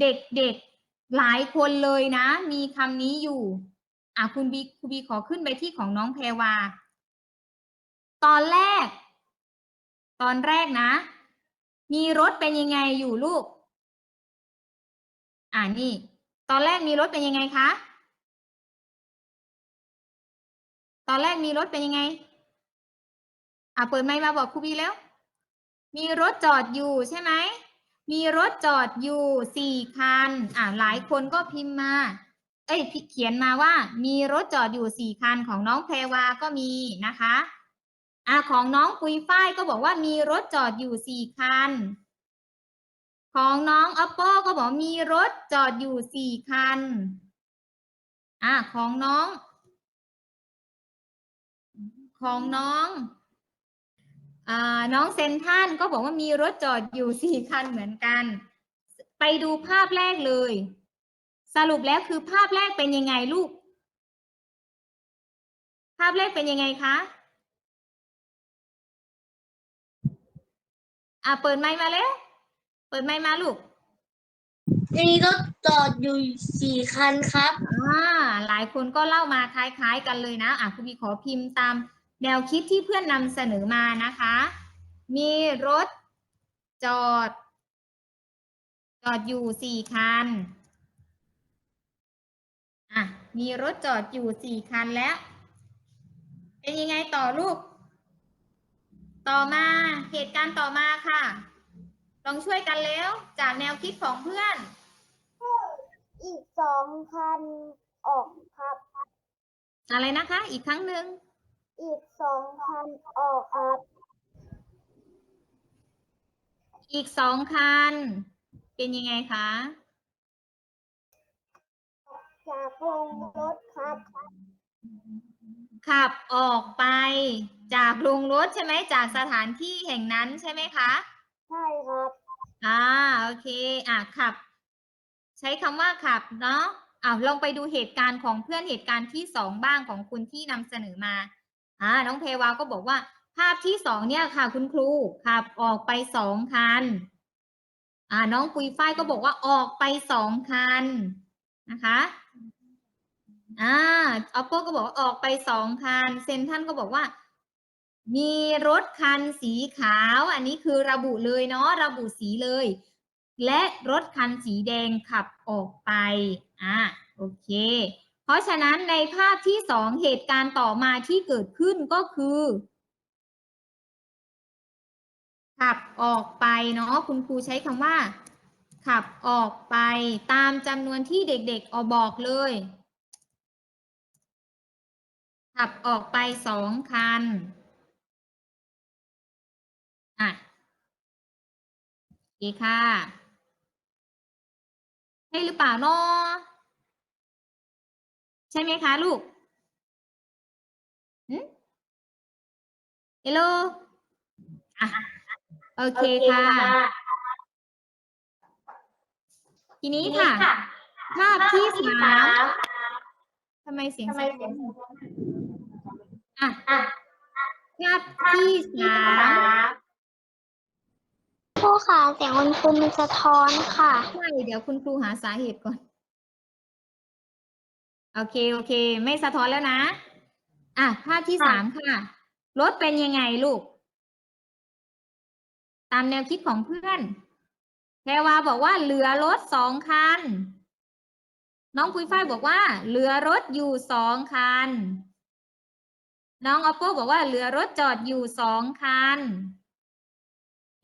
เด็กๆหลายคนเลยนะ มีคำนี้อยู่ อะคุณบีคุณบีขอขึ้นไปที่ของน้องแพรวา ตอนแรก ตอนแรกนะ มีรถเป็นยังไงอยู่ลูก อ่านี่ ตอนแรกมีรถเป็นยังไงคะ ตอนแรกมีรถเป็นยังไง อะเปิดไมค์มาบอกครูบีแล้ว มีรถจอดอยู่ใช่ไหม มีรถจอดอยู่สี่คัน อะหลายคนก็พิมพ์มา เอ้ยเขียนมาว่า มีรถจอดอยู่สี่คันของน้องแพรวาก็มีนะคะอะของน้องปุยฝ้ายก็บอกว่ามีรถจอดอยู่สี่คัน ของน้องอัปโปก็บอกมีรถจอดอยู่สี่คัน อะของน้อง ของน้อง น้องเซนท่านก็บอกว่ามีรถจอดอยู่สี่คันเหมือนกัน ไปดูภาพแรกเลย สรุปแล้วคือภาพแรกเป็นยังไงลูก ภาพแรกเป็นยังไงคะอะเปิดไมค์มาแล้ว เปิดไมค์มาลูกมีรถจอดอยู่สี่คันครับ อ่า หลายคนก็เล่ามาคล้ายๆกันเลยนะ อะคุณพี่ขอพิมพ์ตาม แนวคิดที่เพื่อนนำเสนอมานะคะ มีรถจอด จอดอยู่สี่คันอะมีรถจอดอยู่สี่คันแล้ว เป็นยังไงต่อลูก ต่อมาเหตุการณ์ต่อมาค่ะ ลองช่วยกันแล้วจากแนวคิดของเพื่อน อีกสองคันออกครับ อะไรนะคะ อีกครั้งหนึ่ง อีกสองคันออกครับอีกสองคัน เป็นยังไงคะ จากโรงรถครับขับออกไป จากโรงรถใช่ไหมจากสถานที่แห่งนั้นใช่ไหมคะ ใช่ครับอ่าโอเคอะขับ ใช้คำว่าขับเนาะอ่าลองไปดูเหตุการณ์ของเพื่อนเหตุการณ์ที่สองบ้างของคุณที่นำเสนอมา อ่าน้องเพวาก็บอกว่า ภาพที่สองเนี่ยค่ะ คุณครูขับออกไปสองคัน อ่า น้องปุยฝ้ายก็บอกว่าออกไปสองคันนะคะอ่าออปโปก็บอกว่าออกไปสองคัน เซนท่านก็บอกว่า มีรถคันสีขาว อันนี้คือระบุเลยเนาะระบุสีเลย และรถคันสีแดงขับออกไป อ่าโอเค เพราะฉะนั้นในภาพที่สองเหตุการณ์ต่อมาที่เกิดขึ้นก็คือขับออกไปเนาะคุณครูใช้คำว่า ขับออกไปตามจำนวนที่เด็กๆเอบอกเลย ขับออกไปสองคันอะโอเคค่ะใช่หรือเปล่าเนาะ ใช่ไหมคะลูกเฮลโลอะโอเคค่ะ ทีนี้ค่ะ ภาพที่สามทำไมเสียงทำไมสะเสียงอะอะภาพที่สามผู้ขาเสียงคุณคุณมันสะท้อนค่ะใช่เดี๋ยวคุณครูหาสาเหตุก่อน โอเค โอเค ไม่สะท้อนแล้วนะ อะ ภาพที่ค่ะสามค่ะ รถเป็นยังไงลูก ตามแนวคิดของเพื่อนแพรวาบอกว่าเหลือรถสองคัน น้องปุ้ยฝ้ายบอกว่า เหลือรถอยู่สองคัน น้องออปโปบอกว่าเหลือรถจอดอยู่สองคัน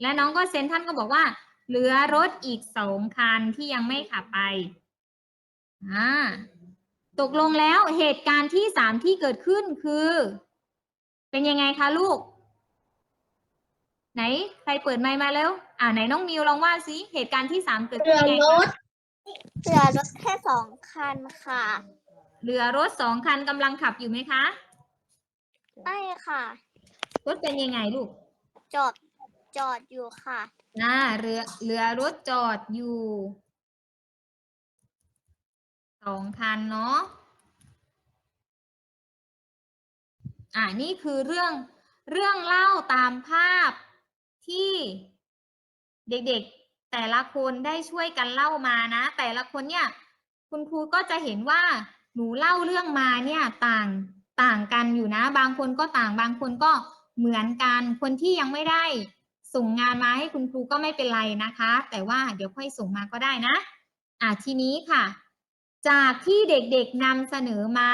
และน้องก็เซนท่านก็บอกว่า เหลือรถอีกสองคันที่ยังไม่ขับไป อ่า ตกลงแล้วเหตุการณ์ที่สามที่เกิดขึ้นคือ เป็นยังไงคะลูก ไหน ใครเปิดไมค์มาแล้ว อ่าไหนน้องมิวลองว่าสิเหตุการณ์ที่สามเกิดเหลืขึ้นอยังไงรคะถเหลือรถแค่สองคันค่ะเหลือรถสองคันกำลังขับอยู่ไหมคะ ไม่ค่ะ รถเป็นยังไงลูก จอดจอดอยู่ค่ะ อ่าเรือเรือรถจอดอยู่ สองคันเนาะอ่านี่คือเรื่องเรื่องเล่าตามภาพที่เด็กๆแต่ละคนได้ช่วยกันเล่ามานะ แต่ละคนเนี่ย คุณครูก็จะเห็นว่าหนูเล่าเรื่องมาเนี่ยต่างต่างกันอยู่นะ บางคนก็ต่างบางคนก็เหมือนกัน คนที่ยังไม่ได้ส่งงานมาให้คุณครูก็ไม่เป็นไรนะคะ แต่ว่าเดี๋ยวค่อยส่งมาก็ได้นะ อะทีนี้ค่ะ จากที่เด็กๆนำเสนอมา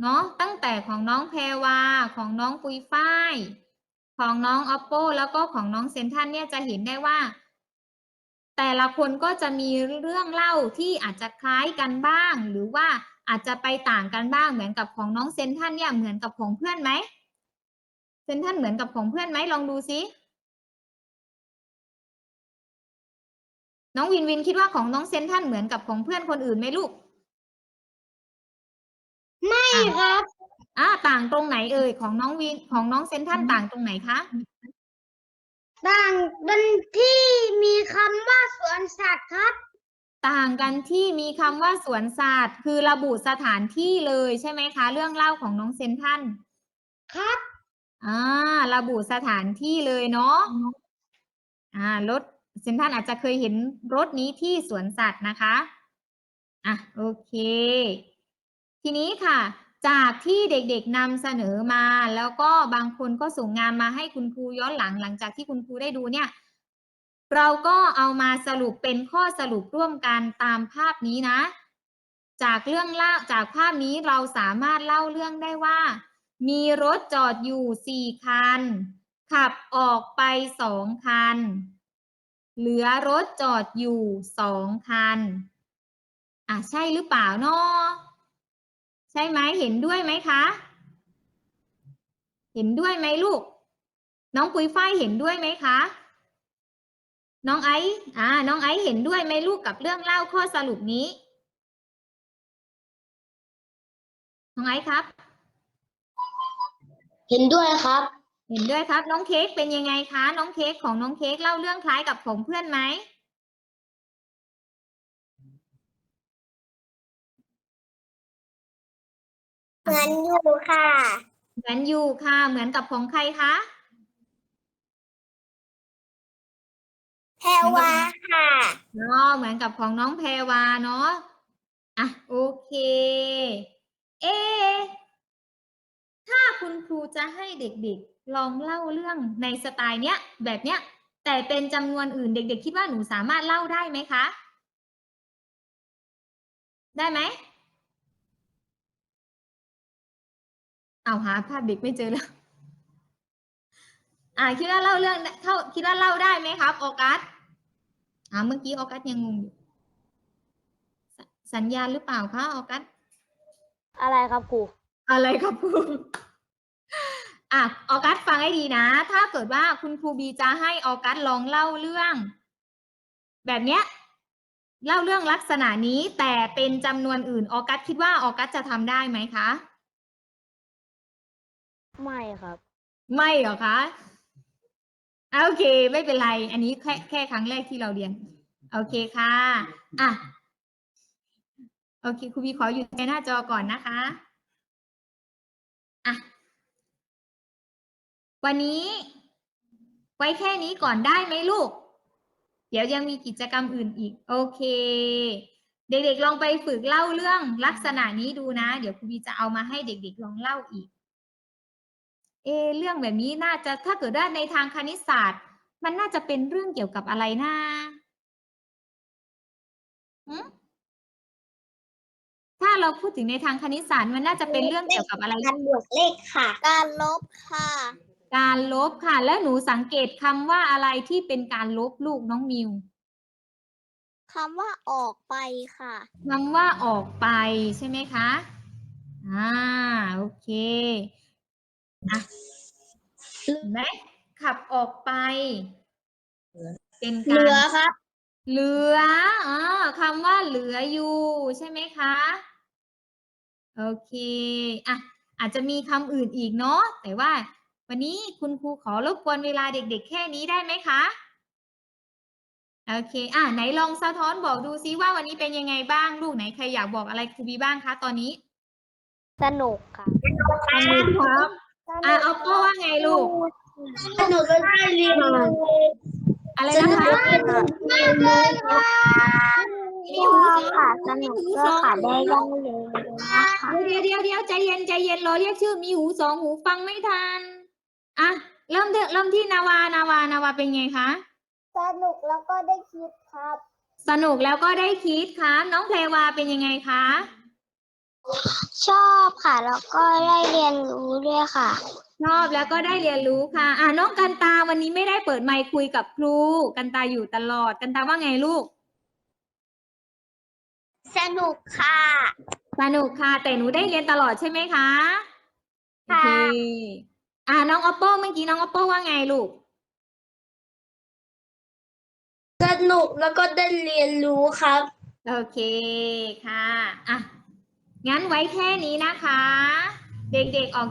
เนาะตั้งแต่ของน้องแพรวาของน้องปุยฝ้าย ของน้องออปโปแล้วก็ของน้องเซนทันเนี่ยจะเห็นได้ว่า แต่ละคนก็จะมีเรื่องเล่าที่อาจจะคล้ายกันบ้าง หรือว่าอาจจะไปต่างกันบ้างเหมือนกับของน้องเซนทันเนี่ยเหมือนกับของเพื่อนไหมเซนทันเหมือนกับของเพื่อนไหมลองดูซิ น้องวินวินคิดว่าของน้องเซนทันเหมือนกับของเพื่อนคนอื่นไหมลูก ไม่อะครับอ่าต่างตรงไหนเอ่ยของน้องวินของน้องเซนทันต่างตรงไหนคะต่างกันที่มีคำว่าสวนสัตว์ครับ ต่างกันที่มีคำว่าสวนสัตว์คือระบุสถานที่เลยใช่ไหมคะ เรื่องเล่าของน้องเซนทันครับอ่าระบุสถานที่เลยเนาะอ่ารถ เซนทันอาจจะเคยเห็นรถนี้ที่สวนสัตว์นะคะอะโอเค ทีนี้ค่ะ จากที่เด็กๆนำเสนอมา แล้วก็บางคนก็ส่งงานมาให้คุณครูย้อนหลังหลังจากที่คุณครูได้ดูเนี่ยเราก็เอามาสรุปเป็นข้อสรุปร่วมกันตามภาพนี้นะ จากเรื่องเล่าจากภาพนี้เราสามารถเล่าเรื่องได้ว่า มีรถจอดอยู่สี่คัน ขับออกไปสองคัน เหลือรถจอดอยู่สองคัน อะใช่หรือเปล่าเนาะใช่ไหมเห็นด้วยไหมคะ เห็นด้วยไหมลูก น้องปุยฝ้ายเห็นด้วยไหมคะ น้องไอซ์อ่า น้องไอซ์เห็นด้วยไหมลูกกับเรื่องเล่าข้อสรุปนี้ น้องไอซ์ครับ เห็นด้วยครับ เห็นด้วยครับ น้องเค้กเป็นยังไงคะ น้องเค้กของน้องเค้กเล่าเรื่องคล้ายกับของเพื่อนไหมเหมือนอยู่ค่ะ เหมือนอยู่ค่ะ เหมือนกับของใครคะแพรวาค่ะเนาะเหมือนกับของน้องแพรวาเนาะอะโอเค เอะถ้าคุณครูจะให้เด็กๆ ลองเล่าเรื่องในสไตล์เนี้ย แบบเนี้ย แต่เป็นจำนวนอื่นเด็ก ๆ คิดว่าหนูสามารถเล่าได้ไหมคะ ได้ไหมเอาหาภาพเด็กไม่เจอแล้วอ่าคิดว่าเล่าเรื่องเข้าคิดว่าเล่าได้ไหมครับออกัสอ่าเมื่อกี้ออกัสยังงงอยู่สสัญญาณหรือเปล่าคะออกัสอะไรครับครูอะไรครับครู อะออกัสฟังให้ดีนะ ถ้าเกิดว่าคุณครูบีจะให้ออกัสลองเล่าเรื่อง แบบเนี้ยเล่าเรื่องลักษณะนี้แต่เป็นจำนวนอื่นออกัสคิดว่าออกัสจะทำได้ไหมคะ ไม่ครับ ไม่เหรอคะอะโอเค ไม่เป็นไร อันนี้แค่แค่ครั้งแรกที่เราเรียน โอเคค่ะ อะ โอเคครูบีขออยู่ในหน้าจอก่อนนะคะ อะ วันนี้ ไว้แค่นี้ก่อนได้ไหมลูก เดี๋ยวยังมีกิจกรรมอื่นอีก โอเค เด็กๆลองไปฝึกเล่าเรื่องลักษณะนี้ดูนะ เดี๋ยวครูบีจะเอามาให้เด็กๆลองเล่าอีก เอะเรื่องแบบนี้น่าจะถ้าเกิดว่าในทางคณิตศาสตร์ มันน่าจะเป็นเรื่องเกี่ยวกับอะไรนะหืมถ้าเราพูดถึงในทางคณิตศาสตร์มันน่าจะเป็นเรื่องเกี่ยวกับอะไร การบวกเลขค่ะ การลบค่ะ การลบค่ะ แล้วหนูสังเกตคำว่าอะไรที่เป็นการลบลูกน้องมิวคำว่าออกไปค่ะคำว่าออกไปใช่ไหมคะอ่าโอเคอะเห็นไหมขับออกไป เป็นเหการลือครับเหลืออ่าคำว่าเหลืออยู่ใช่ไหมคะโอเคอะอาจจะมีคำอื่นอีกเนาะแต่ว่า วันนี้คุณครูขอรบกวนเวลาเด็ก ๆ แค่นี้ได้ไหมคะ โอเค อะไหนลองสะท้อนบอกดูซิว่าวันนี้เป็นยังไงบ้างลูกไหนใครอยากบอกอะไรครูบีบ้างคะตอนนี้ สนุกค่ะสนุกครับอะเอาโป้ว่าไงลูก สนุกก็ได้เรียนรู้อะไรนะคะมากเลยค่ะมีหูสองค่ะสมีนุกหูด้สวยองค่ะได้ย่องเลยนะคะเดี๋ยวเดี๋ยวเดี๋ยวใจเย็นใจเย็นรอเรียกชื่อมีหูสองหูฟังไม่ทัน อะเริ่มเถอะเริ่มที่นาวานาวานาวาเป็นไงคะสนุกแล้วก็ได้คิดครับ สนุกแล้วก็ได้คิดครับน้องเพรวาเป็นยังไงคะชอบค่ะแล้วก็ได้เรียนรู้ด้วยค่ะ ชอบแล้วก็ได้เรียนรู้ค่ะ อะน้องกันตาวันนี้ไม่ได้เปิดไมค์คุยกับครู กันตาอยู่ตลอดกันตาว่าไงลูก สนุกค่ะ สนุกค่ะ แต่หนูได้เรียนตลอดใช่ไหมคะโอค่ะเค อะน้องออปโป้เมื่อกี้น้องออปโป้ว่าไงลูก สนุกแล้วก็ได้เรียนรู้ครับ โอเคค่ะ อะ งั้นไว้แค่นี้นะคะ เด็กๆออก